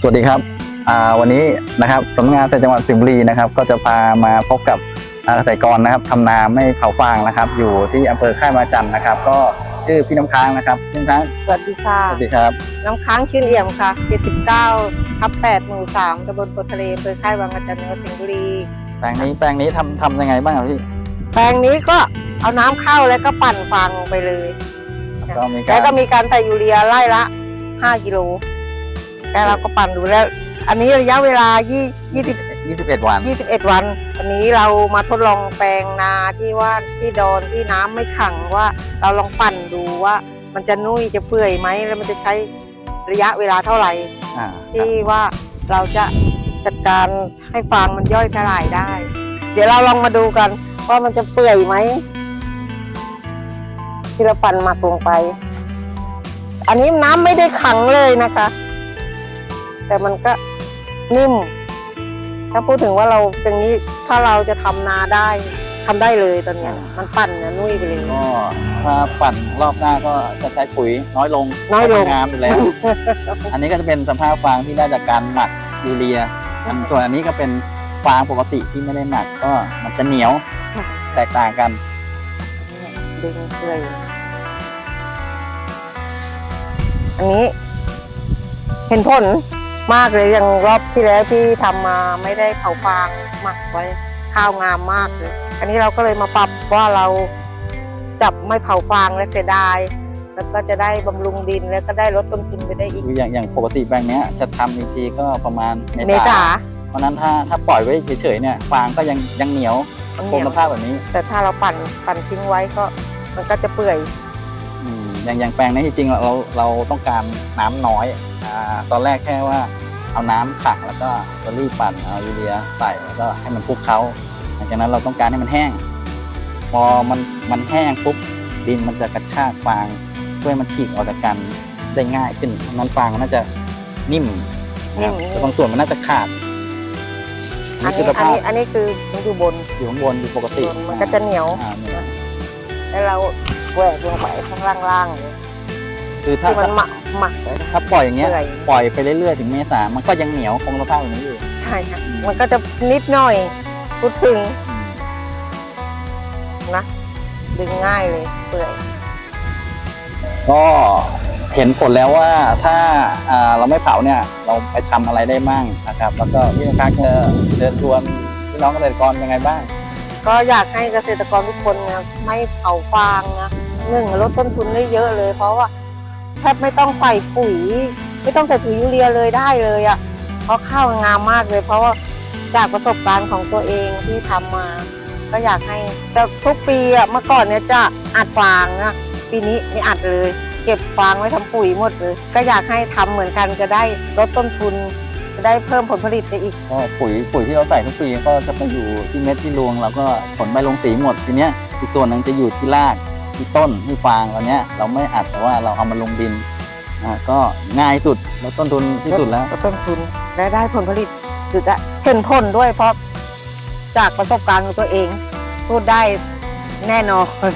สวัสดีครับอ่าวันนี้นะครับสำนักงานเกษตรจังหวัดสิงห์บุรีนะครับ ก็จะพามาพบกับอ่าเกษตรกรนะครับทำนาไม่เผาฟางนะครับ อยู่ที่อำเภอค่ายมาจันทร์นะครับ ก็ชื่อพี่น้ำค้างนะครับพี่น้ำค้างสวัสดีค่ะสวัสดีครับ น้ำค้างชื่นเอี่ยมค่ะ79ทับ8หมู่3ตำบลโพธิ์ทะเลอำเภอค่ายบางกระจันจังหวัดสิงห์บุรีแปลงนี้แปลงนี้ทำทำยังไงบ้างครับพี่แปลงนี้ก็เอาน้ำเข้าแล้วก็ปั่นฟางลงไปเลยก็มีกาแล้วรก็มีการใส่ยูเรียไล่ละ 5กิโล แล้วเราก็ปั่นดูแล้ว อันนี้ระยะเวลา20 20 21 วัน 21 วัน อันนี้เรามาทดลองแปลงนาที่ว่าที่ดอนที่น้ำไม่ขังว่าเราลองปั่นดูว่ามันจะนุ่ยจะเปื่อยไหมแล้วมันจะใช้ระยะเวลาเท่าไหร่ อ่าที่ว่าเราจะจัดการให้ฟางมันย่อยสลายได้ เดี๋ยวเราลองมาดูกันว่ามันจะเปื่อยไหมที่เราปั่นหมักลงไป อันนี้น้ำไม่ได้ขังเลยนะคะ แต่มันก็นิ่ม ถ้าพูดถึงว่าเราอย่างนี้ถ้าเราจะทำนาได้ทำได้เลยตอนเนี้ยมันปั่นนะนุ่ยไปเลย ก็ถ้าปั่นรอบหน้าก็จะใช้ปุ๋ยน้อยลงน้อยลงงามอยู่แล้ว อันนี้ก็จะเป็นสภาพฟางที่ได้จากการหมักยูเรียอันส่วนอันนี้ก็เป็นฟางปกติที่ไม่ได้หมักก็มันจะเหนียวแตกต่างกันดึงเปื่อยอันนี้ เห็นผล มากเลยอย่างรอบที่แล้วที่ทำมาไม่ได้เผาฟางหมักไว้ข้าวงามมากเลยอันนี้เราก็เลยมาปรับว่าเราจับไม่เผาฟางและเสียดาย แล้วก็จะได้บำรุงดินแล้วก็ได้ลดต้นทุนไปได้อีกคืออย่างอย่างปกติแปลงเนี้ยจะทำอีกทีก็ประมาณเมเมษาเพราะฉะนั้นถ้าถ้าปล่อยไว้เฉยๆเนี่ยฟางก็ยังยังเหนียวมันคเหนีงยวสภาพแบบนี้ แต่ถ้าเราปั่นปั่นทิ้งไว้ก็มันก็จะเปื่อย อืมอย่างอย่างแปลงนี้จริงๆเราเราต้องการน้ำน้อยอ่าตอนแรกแค่ว่าเอาน้ำขักแล้วก็เรารีบปั่นเอายูเรียใส่แล้วก็ให้มันคลุกเคล้าหลังจากนั้นเราต้องการให้มันแห้ง พอมันมันแห้งปุ๊บดินมันจะกระชากฟางเพื่อให้มันฉีกออกจากกันได้ง่ายขึ้นเพราะฉะนั้นฟางมันน่าจะนิ่มนะครับนิ่มแต่บางส่วนมันน่าจะขาดอันคืนี้สอันภาพนี้อันนี้คือมันอยู่บนอยู่ข้างบนอยู่ปกติมันก็จะเหนียวอ่าเหนียวแล้วเรา แหวกลงไปข้างล่างๆเลยคือถ้าที่มันหมักหมักเลยนะ ถ้าปล่อยอย่างเงี้ยเปื่อย ปล่อยไปเรื่อยๆ ถึงเมษา มันก็ยังเหนียวคงสภาพแบบนี้อยู่ ใช่ค่ะ มันก็จะนิดหน่อยพูดถึงนะ ดึงง่ายเลยเปื่อย ก็เห็นผลแล้วว่าถ้าอ่าเราไม่เผาเนี่ย เราไปทำอะไรได้บ้างนะครับ แล้วก็พี่นักจะเชิญชวนพี่น้องเกษตรกรยังไงบ้าง ก็อยากให้เกษตรกรทุกคนนะไม่เผาฟางนะ หนึ่งลดต้นทุนได้เยอะเลย เพราะว่าแทบไม่ต้องใส่ปุ๋ย ไม่ต้องใส่ปุ๋ยยูเรียเลยได้เลยอะ่ะเพราะข้าวงามมากเลย เพราะว่าจากประสบการณ์ของตัวเองที่ทำมา ก็อยากให้แต่ทุกปีอะเมื่อก่อนเนี่ยจะอัดฟางนะปีนี้ไม่อัดเลย เก็บฟางไว้ทำปุ๋ยหมดเลย ก็อยากให้ทำเหมือนกันจะได้ลดต้นทุนจะได้เพิ่มผลผลิตได้อีกก็ปุ๋ยปุ๋ยที่เราใส่ทุกปีก็จะไปอยู่ที่เม็ดที่รวงเราก็ผลใบลงสีหมดทีเนี้ยอีกส่วนหนึ่งจะอยู่ที่ราก ที่ต้นที่ฟางตอนเนี้ยเราไม่อัดแต่ว่าเราเอามาลงดินอ่าก็ง่ายสุดลดต้นทุนที่สุดแล้วลดต้นทุนและได้ผลผลิตสุดอะเห็นผลด้วยเพราะจากประสบการณ์ของตัวเอง พูดได้แน่นอน